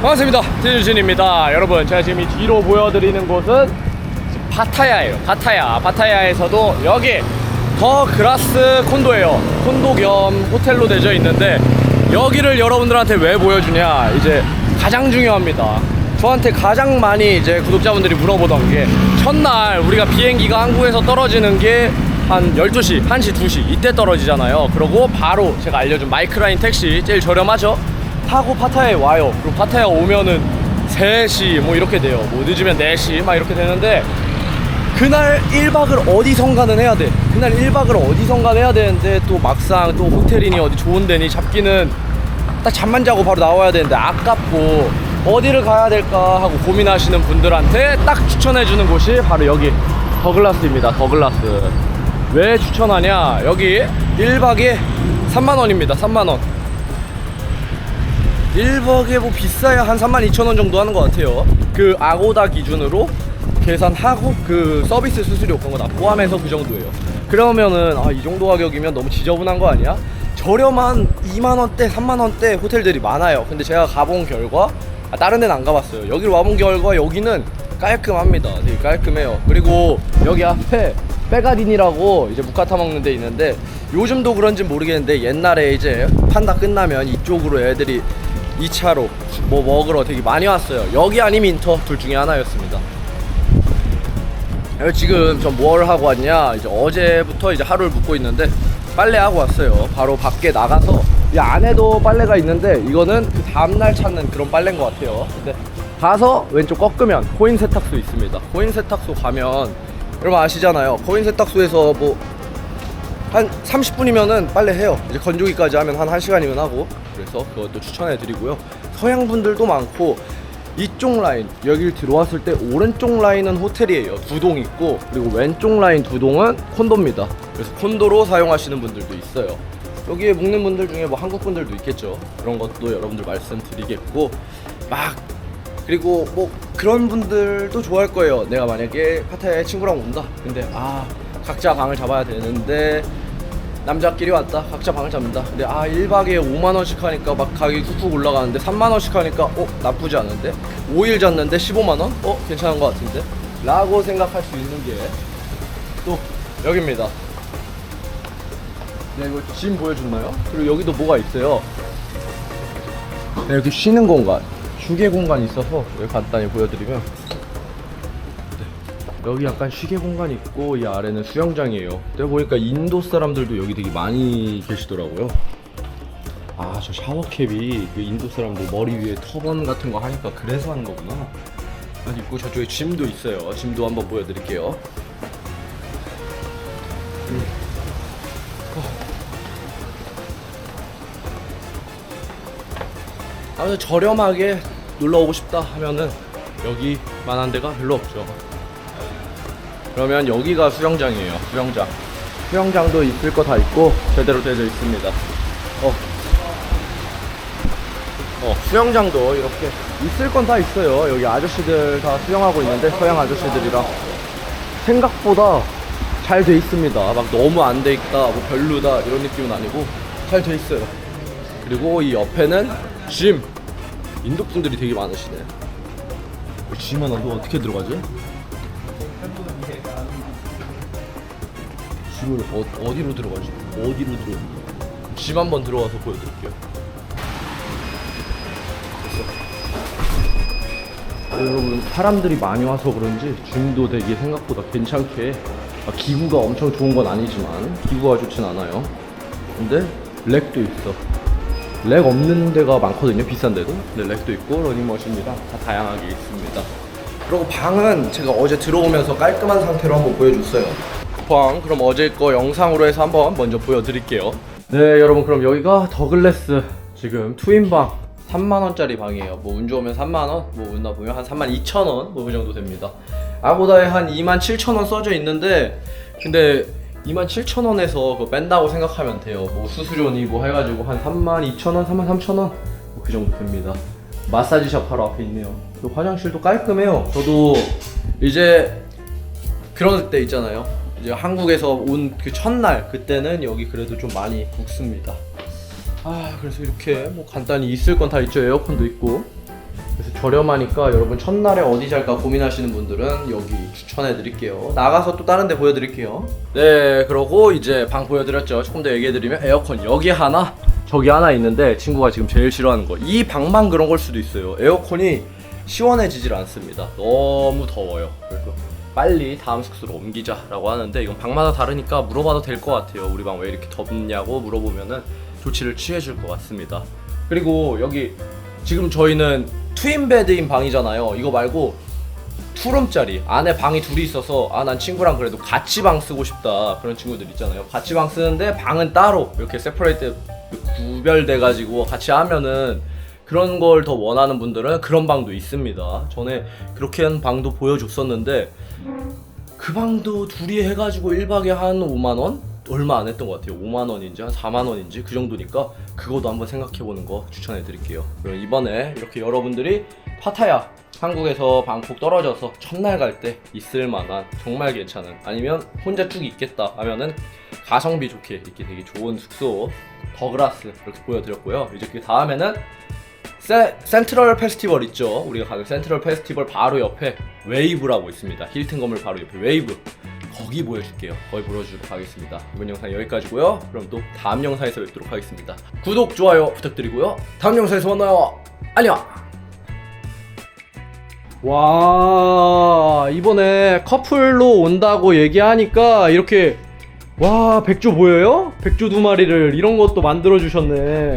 반갑습니다. 진유진입니다. 여러분, 제가 지금 이 뒤로 보여드리는 곳은 파타야예요. 파타야. 파타야에서도 여기 더 그라스 콘도예요. 콘도 겸 호텔로 되어 있는데 여기를 여러분들한테 왜 보여주냐? 이제 가장 중요합니다. 저한테 가장 많이 이제 구독자분들이 물어보던 게 첫날 우리가 비행기가 한국에서 떨어지는 게 한 12시, 1시, 2시 이때 떨어지잖아요. 그러고 바로 제가 알려준 마이크라인 택시 제일 저렴하죠. 타고 파타야에 와요. 그리고 파타야 오면은 3시 뭐 이렇게 돼요. 뭐 늦으면 4시 막 이렇게 되는데 그날 1박을 어디선가는 해야 돼. 그날 1박을 어디선가 해야 되는데 또 막상 또 호텔이니 어디 좋은 데니 잡기는 딱 잠만 자고 바로 나와야 되는데 아깝고 어디를 가야 될까 하고 고민하시는 분들한테 딱 추천해 주는 곳이 바로 여기 더글라스입니다. 더글라스. 왜 추천하냐? 여기 1박에 3만 원입니다. 3만 원. 1박에 뭐 비싸야 한 32,000원 정도 하는 것 같아요. 그 아고다 기준으로 계산하고 그 서비스 수수료 그런 거 다 포함해서 그 정도예요. 그러면은 아 이 정도 가격이면 너무 지저분한 거 아니야? 저렴한 2만 원대, 3만 원대 호텔들이 많아요. 근데 제가 가본 결과 아, 다른 데는 안 가봤어요. 여기를 와본 결과 여기는 깔끔합니다. 되게 깔끔해요. 그리고 여기 앞에 빼가딘이라고 이제 무카타 먹는 데 있는데 요즘도 그런지 모르겠는데 옛날에 이제 판다 끝나면 이쪽으로 애들이 2차로 뭐 먹으러 되게 많이 왔어요. 여기 아니면 인터 둘 중에 하나였습니다. 지금 전 뭘 하고 왔냐? 이제 어제부터 이제 하루를 묵고 있는데 빨래 하고 왔어요. 바로 밖에 나가서 이 안에도 빨래가 있는데 이거는 그 다음날 찾는 그런 빨래인 것 같아요. 근데 가서 왼쪽 꺾으면 코인 세탁소 있습니다. 코인 세탁소 가면 여러분 아시잖아요. 코인 세탁소에서 뭐 한 30분이면은 빨래 해요. 이제 건조기까지 하면 한 1시간이면 하고. 그래서 그것도 추천해 드리고요. 서양 분들도 많고 이쪽 라인 여길 들어왔을 때 오른쪽 라인은 호텔이에요. 두 동 있고 그리고 왼쪽 라인 두 동은 콘도입니다. 그래서 콘도로 사용하시는 분들도 있어요. 여기에 묵는 분들 중에 뭐 한국 분들도 있겠죠. 그런 것도 여러분들 말씀드리겠고 막 그리고 뭐 그런 분들도 좋아할 거예요. 내가 만약에 파타야에 친구랑 온다. 근데 아 각자 방을 잡아야 되는데 남자끼리 왔다. 각자 방을 잡는다. 근데 아 1박에 5만 원씩 하니까 막 가격이 훅훅 올라가는데 3만 원씩 하니까 어 나쁘지 않은데 5일 잤는데 15만 원? 어 괜찮은 것 같은데? 라고 생각할 수 있는 게 또 여기입니다. 네 이거 짐 보여줬나요? 그리고 여기도 뭐가 있어요. 네, 이렇게 쉬는 공간, 휴게 공간이 있어서 여기 간단히 보여드리면 네, 여기 약간 쉬게 공간이 있고 이 아래는 수영장이에요. 내가 보니까 인도 사람들도 여기 되게 많이 계시더라고요. 아 저 샤워캡이 그 인도 사람들 머리 위에 터번 같은 거 하니까 그래서 하는 거구나. 아, 있고 저쪽에 짐도 있어요. 짐도 한번 보여드릴게요. 음. 아무튼 저렴하게 놀러 오고 싶다 하면은 여기만한 데가 별로 없죠. 그러면 여기가 수영장이에요. 수영장. 수영장도 있을 거 다 있고 제대로 되어 있습니다. 어. 어, 수영장도 이렇게 있을 건 다 있어요. 여기 아저씨들 다 수영하고 있는데 서양 아저씨들이랑 생각보다 잘 돼 있습니다. 막 너무 안 돼 있다, 뭐 별로다 이런 느낌은 아니고 잘 돼 있어요. 그리고 이 옆에는 짐. 인도 분들이 되게 많으시네. 짐 하나 도 어떻게 들어가지? 짐을 어, 어디로 들어가지? 어디로 들어? 짐 한번 들어가서 보여드릴게요. 어, 여러분 사람들이 많이 와서 그런지 짐도 되게 생각보다 괜찮게 아, 기구가 엄청 좋은 건 아니지만 기구가 좋진 않아요. 근데 렉도 있어. 렉 없는 데가 많거든요 비싼데도 근데 렉도 있고 러닝머신이랑 다 다양하게 있습니다 그리고 방은 제가 어제 들어오면서 깔끔한 상태로 한번 보여줬어요 방 그럼 어제 거 영상으로 해서 한번 먼저 보여드릴게요 네 여러분 그럼 여기가 더글래스 지금 투인방 3만원짜리 방이에요 뭐 운 좋으면 3만원 뭐 운나 보면 한 3만 2천원 뭐 그 정도 됩니다 아고다에 한 2만 7천원 써져 있는데 근데 27,000원에서 그거 뺀다고 생각하면 돼요. 뭐 수수료니 뭐 해가지고 한 32,000원, 33,000원 뭐 그 정도 됩니다. 마사지샵 바로 앞에 있네요. 또 화장실도 깔끔해요. 저도 이제 그런 때 있잖아요. 이제 한국에서 온 그 첫날 그때는 여기 그래도 좀 많이 묵습니다. 아 그래서 이렇게 뭐 간단히 있을 건 다 있죠. 에어컨도 있고 저렴하니까 여러분 첫날에 어디 잘까 고민하시는 분들은 여기 추천해 드릴게요. 나가서 또 다른 데 보여 드릴게요. 네, 그러고 이제 방 보여 드렸죠. 조금 더 얘기해 드리면 에어컨 여기 하나, 저기 하나 있는데 친구가 지금 제일 싫어하는 거. 이 방만 그런 걸 수도 있어요. 에어컨이 시원해지질 않습니다. 너무 더워요. 그래서 빨리 다음 숙소로 옮기자라고 하는데 이건 방마다 다르니까 물어봐도 될 것 같아요. 우리 방 왜 이렇게 덥냐고 물어보면은 조치를 취해줄 것 같습니다. 그리고 여기 지금 저희는 트윈 베드인 방이잖아요. 이거 말고 투룸짜리 안에 방이 둘이 있어서 아 난 친구랑 그래도 같이 방 쓰고 싶다 그런 친구들 있잖아요. 같이 방 쓰는데 방은 따로 이렇게 세퍼레이트 구별돼 가지고 같이 하면은 그런 걸 더 원하는 분들은 그런 방도 있습니다. 전에 그렇게 한 방도 보여줬었는데 그 방도 둘이 해가지고 1박에 한 5만 원? 얼마 안 했던 것 같아요. 5만 원인지 한 4만 원인지 그 정도니까 그것도 한번 생각해보는 거 추천해 드릴게요. 그럼 이번에 이렇게 여러분들이 파타야 한국에서 방콕 떨어져서 첫날 갈 때 있을 만한 정말 괜찮은 아니면 혼자 쭉 있겠다 하면은 가성비 좋게 있기 되게 좋은 숙소 더그라스 이렇게 보여드렸고요. 이제 그 다음에는 세, 센트럴 페스티벌 있죠. 우리가 가는 센트럴 페스티벌 바로 옆에 웨이브라고 있습니다. 힐튼 건물 바로 옆에 웨이브. 거기 보여줄게요. 거기 보여주도록 하겠습니다. 이번 영상 여기까지고요. 그럼 또 다음 영상에서 뵙도록 하겠습니다. 구독, 좋아요 부탁드리고요. 다음 영상에서 만나요. 안녕. 와 이번에 커플로 온다고 얘기하니까 이렇게 와 백조 보여요? 백조 두 마리를 이런 것도 만들어 주셨네